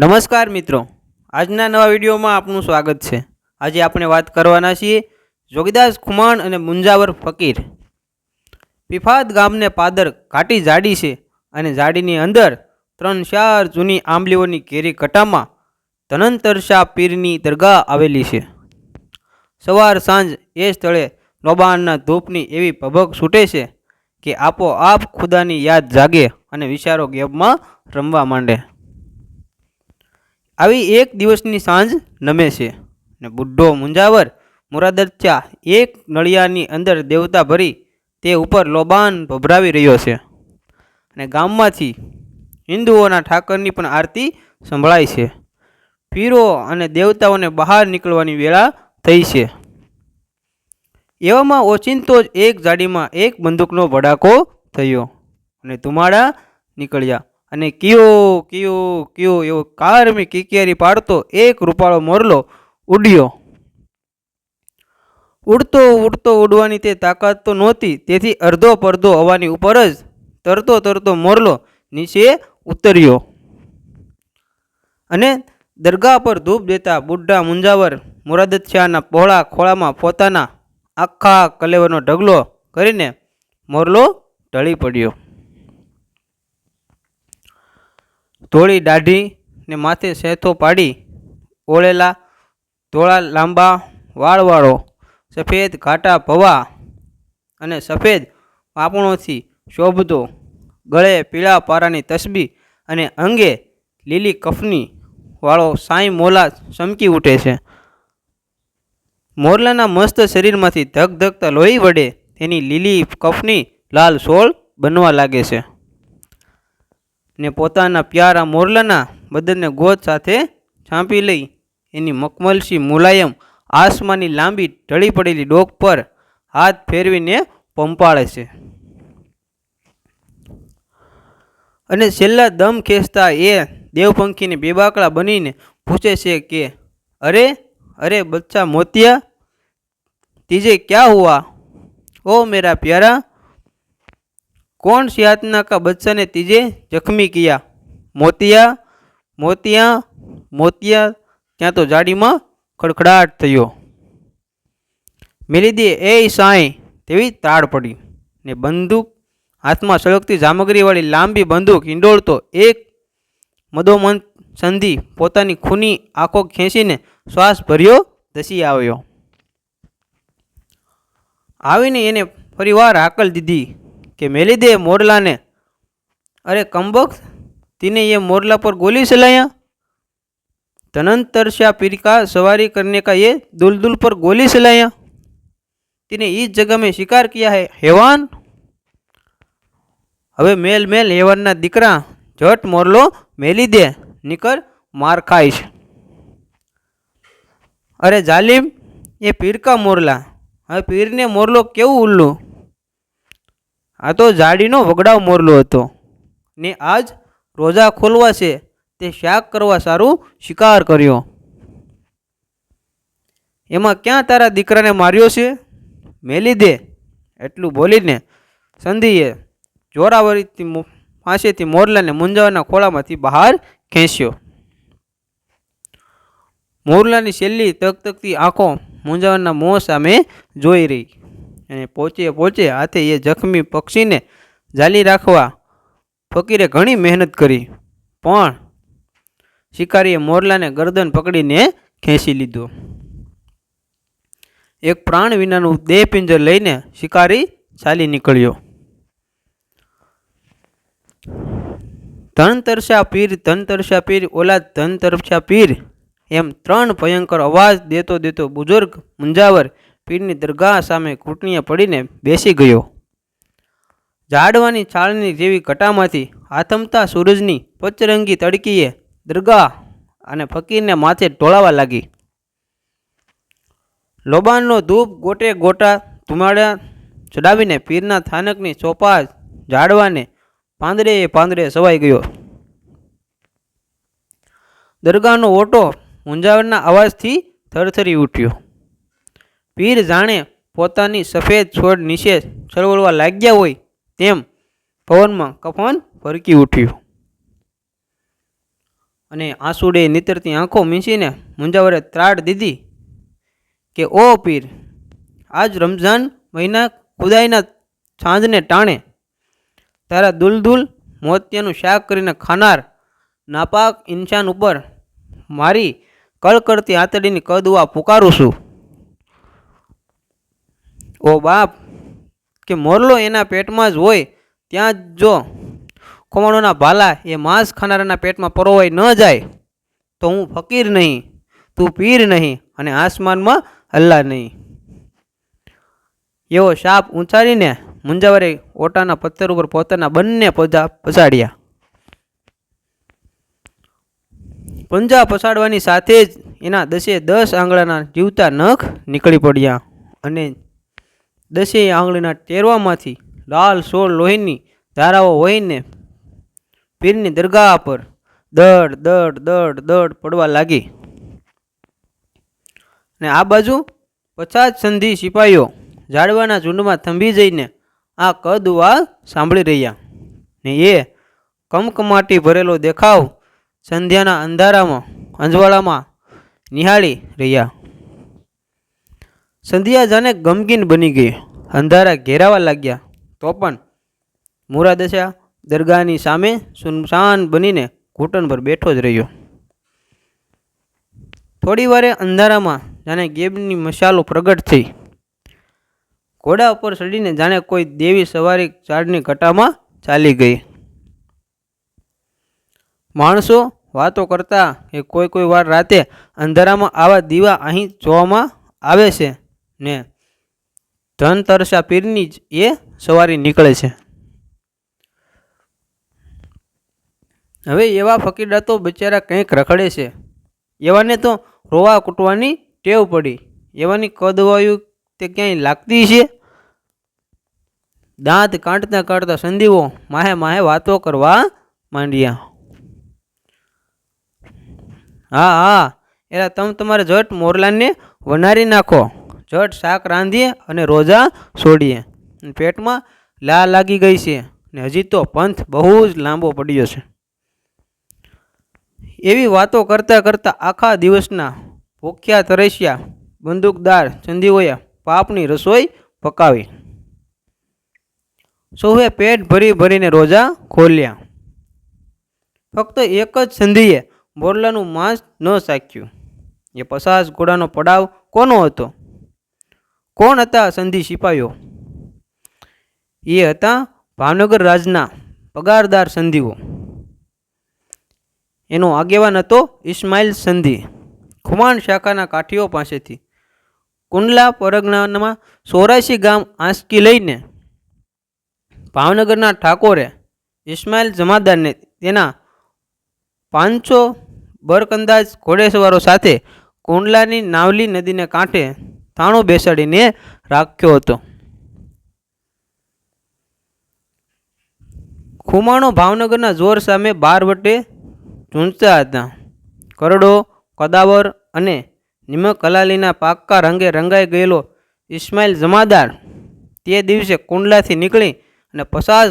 નમસ્કાર મિત્રો. આજના નવા વિડીયોમાં આપનું સ્વાગત છે. આજે આપણે વાત કરવાના છીએ જોગીદાસ ખુમાણ અને મુંજાવર ફકીર. પીફાદ ગામને પાદર ઘાટી જાડી છે અને જાડીની અંદર ત્રણ ચાર જૂની આંબલીઓની કેરી કટામાં ધનંતર શાહ પીરની દરગાહ આવેલી છે. સવાર સાંજ એ સ્થળે નોબાનના ધૂપની એવી પભક છૂટે છે કે આપોઆપ ખુદાની યાદ જાગે અને વિચારો ગેબમાં રમવા માંડે. આવી એક દિવસની સાંજ નમે છે. ને બુઢ્ઢો મુંજાવર મુરાદચ્ચા એક નળિયાની અંદર દેવતા ભરી તે ઉપર લોબાન ભભરાવી રહ્યો છે. અને ગામમાંથી હિન્દુઓના ઠાકરની પણ આરતી સંભળાય છે. પીરો અને દેવતાઓને બહાર નીકળવાની વેળા થઈ છે. એવામાં ઓચિંતો જ એક જાડીમાં એક બંદૂકનો ભડાકો થયો અને ધુમાડા નીકળ્યા. અને કિયો કિયો કિયો એવો કારમી કિકિયારી પાડતો, એક રૂપાળો મોરલો ઉડ્યો. ઉડતો ઉડતો ઉડવાની તે તાકાત તો નહોતી, તેથી અડધો પડધો હવાની ઉપર જ તરતો તરતો મોરલો નીચે ઉતર્યો. અને દરગાહ પર ધૂપ દેતા બુઢા મુંજાવર મુરાદત શાહના પહોળા ખોળામાં પોતાના આખા કલેવરનો ઢગલો કરીને મોરલો ઢળી પડ્યો. ધોળી દાઢી ને માથે સેથો પાડી ઓળેલા ધોળા લાંબા વાળવાળો, સફેદ ઘાટા ભવા અને સફેદ પાપણોથી શોભતો, ગળે પીળા પારાની તસબી અને અંગે લીલી કફની વાળો સાંઈ મોલા ચમકી ઉઠે છે. મોરલાના મસ્ત શરીરમાંથી ધગધગતા લોહી વડે તેની લીલી કફની લાલ સોળ બનવા લાગે છે. ને પોતાના પ્યારા મોરલાના બદનને ગોદ સાથે છાંપી લઈ. એની મખમલસી મુલાયમ આસમાની લાંબી ઢળી પડેલી ડોક પર હાથ ફેરવીને પંપાળે છે. અને છેલ્લા દમ ખેંચતા એ દેવપંખીને બેબાકડા બનીને પૂછે છે કે, અરે અરે બચ્ચા મોતિયા, તીજે ક્યાં હુઆ? ઓ, મેરા પ્યારા कौन सी यातना का बच्चा ने तीजे जख्मी किया મોતિયા મોતિયા મોતિયા ત્યાં તો જાડીમાં ખડખડાટ થયો મેલી દે એ સાંઈ તેવી તાળ પડી ને બંદૂક હાથમાં સળગતી સામગ્રીવાળી લાંબી બંદૂક હિંડોળતો એક મદોમંત સંધિ પોતાની ખૂની આંખો ખેંચીને શ્વાસ ભર્યો ધસી આવ્યો આવીને એને ફરીવાર હાકલ દીધી કે મેલી દે મોરલાને અરે કમબખ્ત तीने ये मोरला पर गोली चलाया तनंतर शाह पीर का सवारी करने का ये दुलदुल पर गोली चलाया तीने इस जगह में शिकार किया है हेवान હવે મેલ મેલ હેવાનના દીકરા જટ મોરલો મેલી દે નીકર માર ખાઈશ અરે જાલિમ એ પીર કા મોરલા હવે પીરને મોરલો કેવું ઉલ્લું આ તો જાડીનો વગડાવ મોરલો હતો. ને આજ રોજા ખોલવા છે, તે શાક કરવા સારું શિકાર કર્યો. એમાં ક્યાં તારા દીકરાને માર્યો છે? મેલી દે, એટલું બોલીને સંધિએ જોરાવરીથી ફાંસીથી મોરલાને મુંજાવાના ખોળામાંથી બહાર ખેંચ્યો. મોરલાની છેલ્લી તકતકતી આંખો મુંજાવાના મોં સામે જોઈ રહી. અને પહોંચે પહોંચે હાથે એ જખમી પક્ષીને જાલી રાખવા ફકીરે ઘણી મહેનત કરી. પણ શિકારીએ મોરલાને ગરદન પકડીને ખેંચી લીધો. એક પ્રાણ વિનાનું દેહ પિંજર લઈને શિકારી ચાલી નીકળ્યો. ધન તરસા પીર ધન પીર ઓલા ધન તરસા પીર એમ ત્રણ ભયંકર અવાજ દેતો દેતો બુઝુર્ગ મુંજાવર પીરની દરગાહ સામે ઘૂંટણીએ પડીને બેસી ગયો. ઝાડવાની છાળની જેવી ઘટામાંથી આથમતા સૂરજની પચરંગી તડકીએ દરગાહ અને ફકીરને માથે ઢોળાવા લાગી. લોબાનનો ધૂપ ગોટે ગોટા ધુમાડા ચડાવીને પીરના થાનકની ચોપા ઝાડવાને પાંદડે પાંદડે સવાઈ ગયો. દરગાહનો ઓટો મુંજાવરના અવાજથી થરથરી ઉઠ્યો. પીર જાણે પોતાની સફેદ છોડ નીચે છળવળવા લાગ્યા હોય તેમ પવનમાં કફન ફરકી ઉઠ્યું. અને આંસુડે નીતરતી આંખો મીંચીને મુંજાવરે ત્રાડ દીધી કે, ઓ પીર, આજ રમઝાન મહિના ખુદાઈના છાંજને ટાણે. તારા દુલદુલ મોતિયાનું શાક કરીને ખાનાર નાપાક ઇન્સાન ઉપર મારી કળકળતી આંતડીની કદવા પુકારું છું. ઓ બાપ, કે મોરલો એના પેટમાં જ હોય, ત્યાં જ જો ખોમાણોના ભાલા એ માંસ ખાનારાના પેટમાં પરોવાઈ ન જાય, તો હું ફકીર નહીં, તું પીર નહીં અને આસમાનમાં અલ્લાહ નહીં. એવો સાપ ઉંચારીને મુંજાવરે ઓટાના પથ્થર ઉપર પોતાના બંને પજા પસાડ્યા પંજા પસાડવાની સાથે જ એના દસે દસ આંગળાના જીવતા નખ નીકળી પડ્યા અને દસેય આંગળીના ટેરવામાંથી લાલ, સોળ લોહીની ધારાઓ વહીને પીરની દરગાહ પર દડ દડ દડ દડ પડવા લાગી. ને આ બાજુ પચાસ સંધિ સિપાહીઓ ઝાડવાના ઝુંડમાં થંભી જઈને આ કદવા સાંભળી રહ્યા. ને એ કમકમાટી ભરેલો દેખાવ સંધ્યાના અંધારામાં, અંજવાળામાં નિહાળી રહ્યા. સંધ્યા જાણે ગમગીન બની ગઈ. અંધારા ઘેરાવા લાગ્યા. તો પણ મુરાદશા દરગાહની સામે સુનસાન બનીને ઘૂંટણ પર બેઠો જ રહ્યો. થોડી વારે અંધારામાં જાણે ગેબની મશાલો પ્રગટ થઈ. ઘોડા ઉપર ચડીને જાણે કોઈ દેવી સવારી ઝાડની ઘટામાં ચાલી ગઈ. માણસો વાતો કરતા કે કોઈ કોઈ વાર રાતે અંધારામાં આવા દીવા અહીં જોવામાં આવે છે. ને ધન તરસા પીરની જ એ સવારી નીકળે છે. હવે એવા ફકીડા તો બિચારા કંઈક રખડે છે. એવાને તો રોવા કૂટવાની ટેવ પડી. એવાની કદવાયું તે ક્યાંય લાગતી છે? દાંત કાઢતા કાઢતા સંદીવો માહે માહે વાતો કરવા માંડ્યા. હા હા, એલા તમે તમારે જટ મોરલાને વનારી નાખો. જટ શાક રાંધીએ અને રોજા છોડીએ પેટમાં લા લાગી ગઈ છે ને હજી તો પંથ બહુ જ લાંબો પડ્યો છે. એવી વાતો કરતાં કરતાં આખા દિવસના ભૂખ્યા તરસ્યા બંદૂકદાર ચંદીઓએ પાપની રસોઈ પકાવી. સૌએ પેટ ભરી ભરીને રોજા ખોલ્યા. ફક્ત એક જ સંધિએ બોરલાનું માંસ ન શાક્યું એ પચાસ ઘોડાનો પડાવ કોનો હતો? કોણ હતા સંધિ સિપાહીઓ એ હતા ભાવનગર રાજના પગારદાર સંધિઓ. એનો આગેવાન હતો ઇસ્માઇલ સંધિ, ખુમાણ શાખાના કાઠીઓ પાસેથી. કુંડલા પરગણામાં સોરાશી ગામ આંસકી લઈને ભાવનગરના ઠાકોરે ઇસ્માઇલ જમાદારને તેના પાંચસો બરકંદાજ ઘોડેસવારો સાથે કુંડલાની નાવલી નદીને કાંઠે તાણું બેસાડીને રાખ્યો હતો. ખુમાણો ભાવનગરના જોર સામે બાર વટે ઝૂંઝતા હતા. કરડો, કદાવર અને નિમક કલાલીના પાક્કા રંગે રંગાઈ ગયેલો ઇસ્માઇલ જમાદાર તે દિવસે કુંડલાથી નીકળી અને પચાસ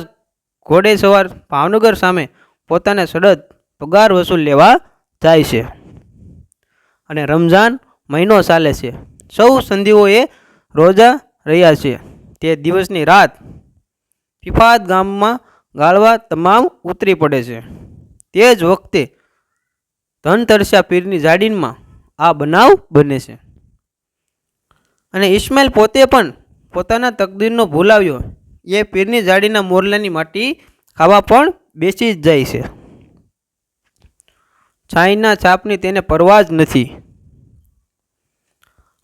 ઘોડે સવાર ભાવનગર સામે પોતાને સડદ પગાર વસૂલ લેવા જાય છે અને રમઝાન મહિનો ચાલે છે. સૌ સંધિઓએ રોજા રહ્યા છે. તે દિવસની રાત ફિફાત ગામમાં ગાળવા તમામ ઉતરી પડે છે. તે જ વખતે ધનતરસા પીરની જાડીનમાં આ બનાવ બને છે. અને ઇસ્માઇલ પોતે પણ પોતાના તકદીરનો ભૂલાવ્યો એ પીરની જાડીના મોરલાની માટી ખાવા પણ બેસી જ જાય છે. છાઈના છાપની તેને પરવા જ નથી.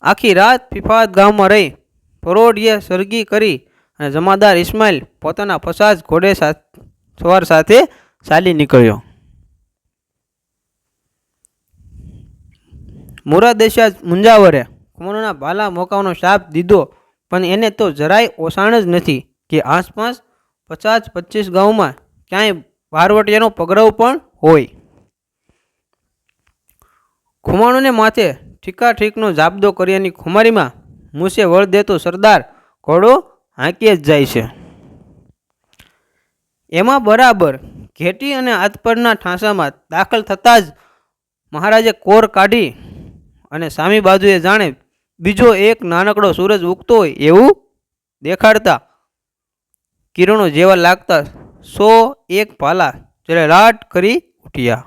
આખી રાત ફિફાત ગામમાં રહી, પરોઢીએ સરગી કરી અને જમાદાર ઇસ્માઇલ પોતાના પચાસ ઘોડે સવાર સાથે ચાલી નીકળ્યો. મુરાદેશા મુંજાવરે કુમારોના ભાલા મોકાવાનો શાપ દીધો, પણ એને તો જરાય ઓસાણ જ નથી કે આસપાસ પચાસ પચીસ ગામમાં ક્યાંય ભારવટિયાનો પગરવ પણ હોય. ખુમાણોને માથે ઠીકા ઠીકનો જાબદો કર્યાની ખુમારીમાં મૂસે વળ દેતો સરદાર ઘોડો હાંકીએ જ જાય છે. એમાં બરાબર ઘેટી અને આતપરના ઠાંસામાં દાખલ થતાં જ મહારાજે કોર કાઢી અને સામી બાજુએ જાણે બીજો એક નાનકડો સૂરજ ઉગતો હોય એવું દેખાડતા કિરણો જેવા લાગતા સો એક ભાલા લાટ કરી ઉઠ્યા.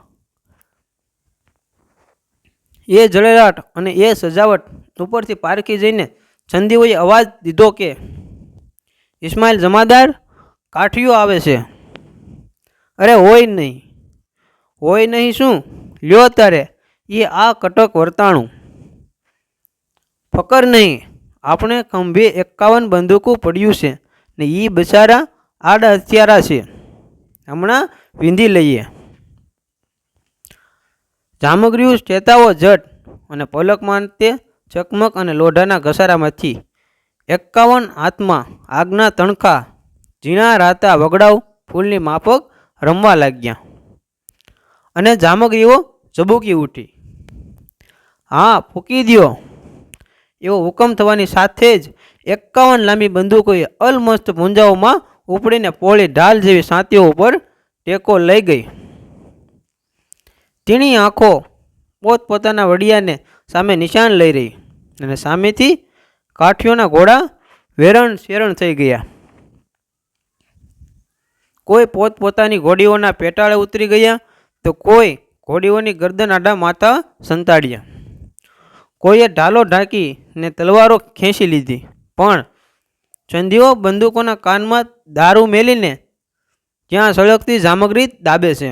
એ જળેલાટ અને એ સજાવટ ઉપરથી પારખી જઈને ચંદીઓએ અવાજ દીધો કે ઇસ્માઇલ જમાદાર કાઠિયો આવે છે. અરે, હોય નહીં. હોય નહીં શું? લ્યો તારે એ આ કટક વર્તાણું. ફકર નહીં, આપણે ખંભે એકાવન બંદૂકો પડ્યું છે ને એ બચારા આડા હથિયારા છે. હમણાં વિંધી લઈએ. જામગરીઓ ચેતાવો જટ અને પલકમાં તે ચકમક અને લોઢાના ઘસારામાંથી. એકાવન હાથમાં આગના તણખા, ઝીણા રાતા વગડાવ ફૂલની માફક રમવા લાગ્યા. અને જામગરીઓ ઝબૂકી ઉઠી. હા, ફૂકી દ્યો. એવો હુકમ થવાની સાથે જ એકાવન લાંબી બંદૂકોએ અલમસ્ત પૂંજાઓમાં ઉપડીને પોળી ઢાલ જેવી સાંતીઓ ઉપર ટેકો લઈ ગઈ. તીણી આંખો પોતપોતાના વડિયાને સામે નિશાન લઈ રહી અને સામેથી કાઠીઓના ઘોડા વેરણ શેરણ થઈ ગયા. કોઈ પોતપોતાની ઘોડીઓના પેટાળે ઉતરી ગયા તો કોઈ ઘોડીઓની ગરદન આડા માથા સંતાડ્યા. કોઈએ ઢાલો ઢાંકી ને તલવારો ખેંચી લીધી, પણ ચંદીઓ બંદૂકોના કાનમાં દારૂ મેલીને ત્યાં સળગતી સામગ્રી દાબે છે.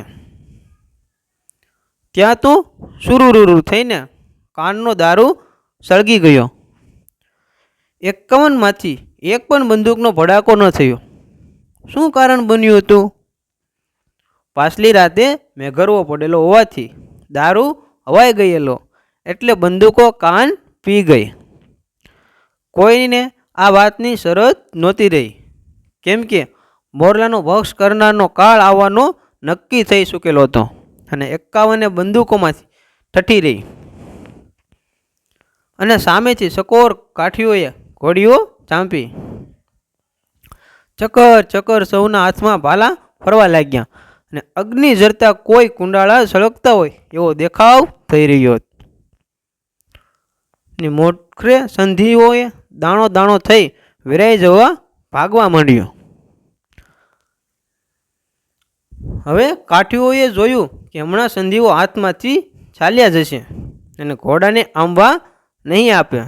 ત્યાં તો સુરુરુરુ થઈને કાનનો દારૂ સળગી ગયો. એકાવનમાંથી એક પણ બંદૂકનો ભડાકો ન થયો. શું કારણ બન્યું હતું? પાછલી રાતે મેઘરવો પડેલો હોવાથી દારૂ હવાઈ ગયેલો એટલે બંદૂકો કાન પી ગઈ. કોઈને આ વાતની શરત નહોતી રહી. કેમ કે મોરલાનો ભક્ષ કરનારનો કાળ આવવાનો નક્કી થઈ ચૂકેલો હતો. અને એકાવને બંદૂકોમાંથી ઠઠી રહી. અને સામેથી સકોર કાઠીઓએ ઘોડીઓ ચાંપી. ચકર ચકર સૌના હાથમાં ભાલા ફરવા લાગ્યા અને અગ્નિ જરતા કોઈ કુંડાળા સળગતા હોય એવો દેખાવ થઈ રહ્યો હતો. ને મોખરે સંધિઓએ દાણો દાણો થઈ વેરાઈ જવા ભાગવા માંડ્યો. હવે કાઠીઓએ જોયું કે હમણાં સંધિઓ હાથમાંથી ચાલ્યા જશે અને ઘોડાને આંબવા નહીં આપે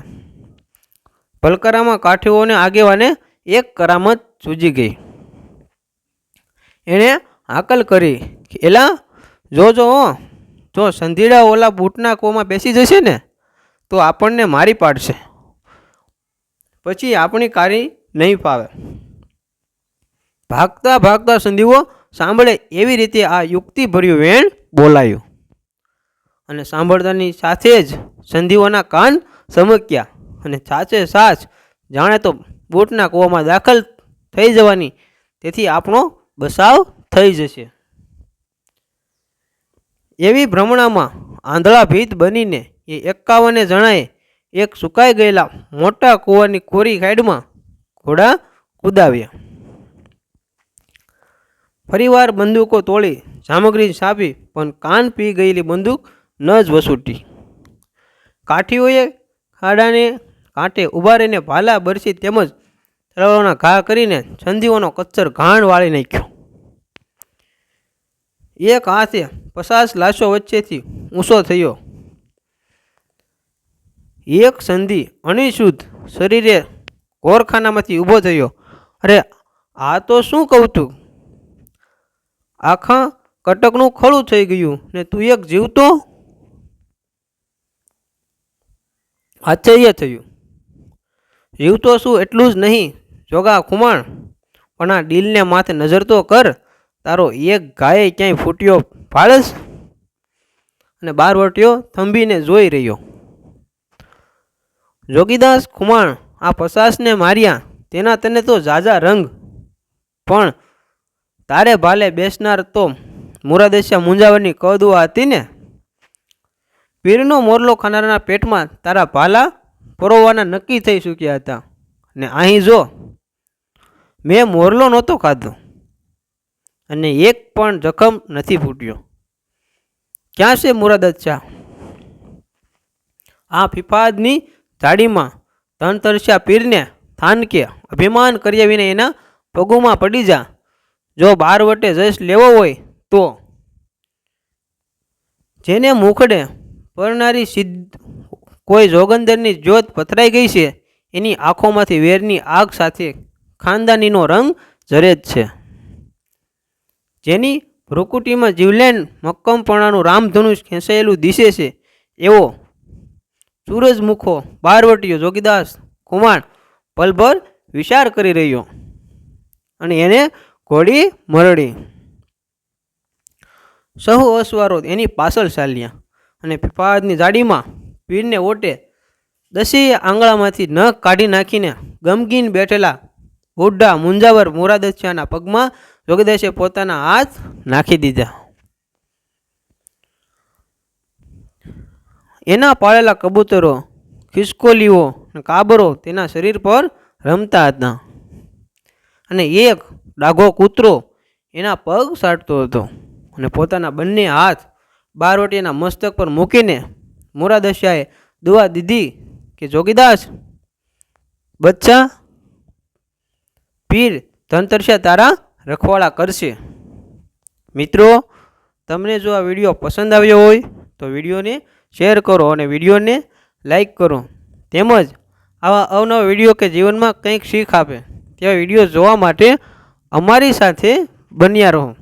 પલકરામાં કાઠીઓને આગેવાને એક કરામત સૂજી ગઈ. એણે હાકલ કરી એલા જોજો જો સંધીડા ઓલા બૂટના કોમાં બેસી જશે ને, તો આપણને મારી પાડશે. પછી આપણી કારી નહીં ફાવે. ભાગતા ભાગતા સંધીઓ સાંભળે એવી રીતે આ યુક્તિભર્યું વેણ બોલાયું. અને સાંભળતાની સાથે જ સંધિઓના કાન સમક્યા અને સાચે સાચ જાણે તો બોટના કૂવામાં દાખલ થઈ જવાની, તેથી આપણો બસાવ થઈ જશે. એવી ભ્રમણામાં આંધળા ભીત બનીને એ એકાવને જણાએ, એક સુકાઈ ગયેલા મોટા કૂવાની કોરી ખાઈડમાં ઘોડા કૂદાવ્યા. ફરીવાર બંદૂકો તોડી સામગ્રી છાપી, પણ કાન પી ગયેલી બંદૂક ન જ વસૂટી. કાઠીઓએ ખાડાને કાંટે ઊભા રહીને ભાલા બરસી તેમજ તળવાના ઘા કરીને સંધિઓનો કચ્છર ઘાણ વાળી નાખ્યો. એક હાથે પચાસ લાશો વચ્ચેથી ઊંચો થયો. એક સંધિ અનિશુદ્ધ શરીરે ગોરખાનામાંથી ઊભો થયો. અરે, આ તો શું કહું તું આખા કટકનું ખળું થઈ ગયું ને તું એક જીવતો? આશ્ચર્ય થયું. જીવતો શું એટલું જ નહીં, જોગા ખુમાણ, પણ આ ડીલને માથે નજર તો કર, તારો એક ગાય ક્યાંય ફૂટ્યો ફાળસ? અને બારવટીયો થંભીને જોઈ રહ્યો. જોગીદાસ ખુમાણ, આ પસાસને માર્યા, તેના તને તો ઝાઝા રંગ, પણ તારે ભાલે બેસનાર તો મુરાદેશા મુંજાવરની કદુઆ હતી ને પીરનો મોરલો ખાનારના પેટમાં તારા ભાલા પરોવાના નક્કી થઈ ચૂક્યા હતા. ને અહીં જો, મેં મોરલો નહોતો ખાધો અને એક પણ જખમ નથી ફૂટ્યો. ક્યાં છે મુરાદ શાહ આ ફિફાદની ઝાડીમાં ધનતરસ્યા પીરને થાનકે અભિમાન કર્યા વિના એના પગોમાં પડી જા. જો બાર વટે જશ લેવો હોય તો. જેને મુખડે પરનારી સિદ્ધ કોઈ જોગંદરની જ્યોત પથરાઈ ગઈ છે, એની આંખોમાંથી વેરની આગ સાથે ખાનદાનીનો રંગ જરે જ છે. જેની ભ્રુકુટીમાં જીવલેન મક્કમપણાનું રામધનુષ ખેંચાયેલું દિશે છે, એવો સૂરજમુખો બારવટીયો જોગીદાસ કુમાર પલભર વિચાર કરી રહ્યો. અને એને ઘોડી, મરડી. સહુ અસવારો એની પાછળ ચાલ્યા અને પીપાદની જાડીમાં પીરને ઓટે દસેય આંગળામાંથી નખ કાઢી નાખીને ગમગીન બેઠેલા બુઢા મુંજાવર મોરાદસિયાના પગમાં જોગદેશે પોતાના હાથ નાખી દીધા. એના પાળેલા કબૂતરો, ખિસકોલીઓ કાબરો તેના શરીર પર રમતા હતા. અને એક ડાઘો કૂતરો એના પગ સાટતો હતો અને પોતાના બંને હાથ બારવટીના મસ્તક પર મૂકીને મોરાદશિયાએ દુઆ દીધી કે, જોગીદાસ, બચ્ચા, પીર ધનતરસ્યા તારા રખવાળા કરશે. મિત્રો, તમને જો આ વીડિયો પસંદ આવ્યો હોય તો વિડીયોને શેર કરો અને વિડીયોને લાઈક કરો. તેમજ આવા અવનવા વીડિયો કે જીવનમાં કંઈક શીખ આપે. તેવા વીડિયો જોવા માટે અમારી સાથે બન્યા રહો.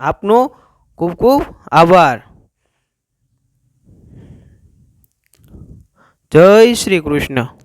આપનો ખૂબ ખૂબ આભાર. જય શ્રી કૃષ્ણ.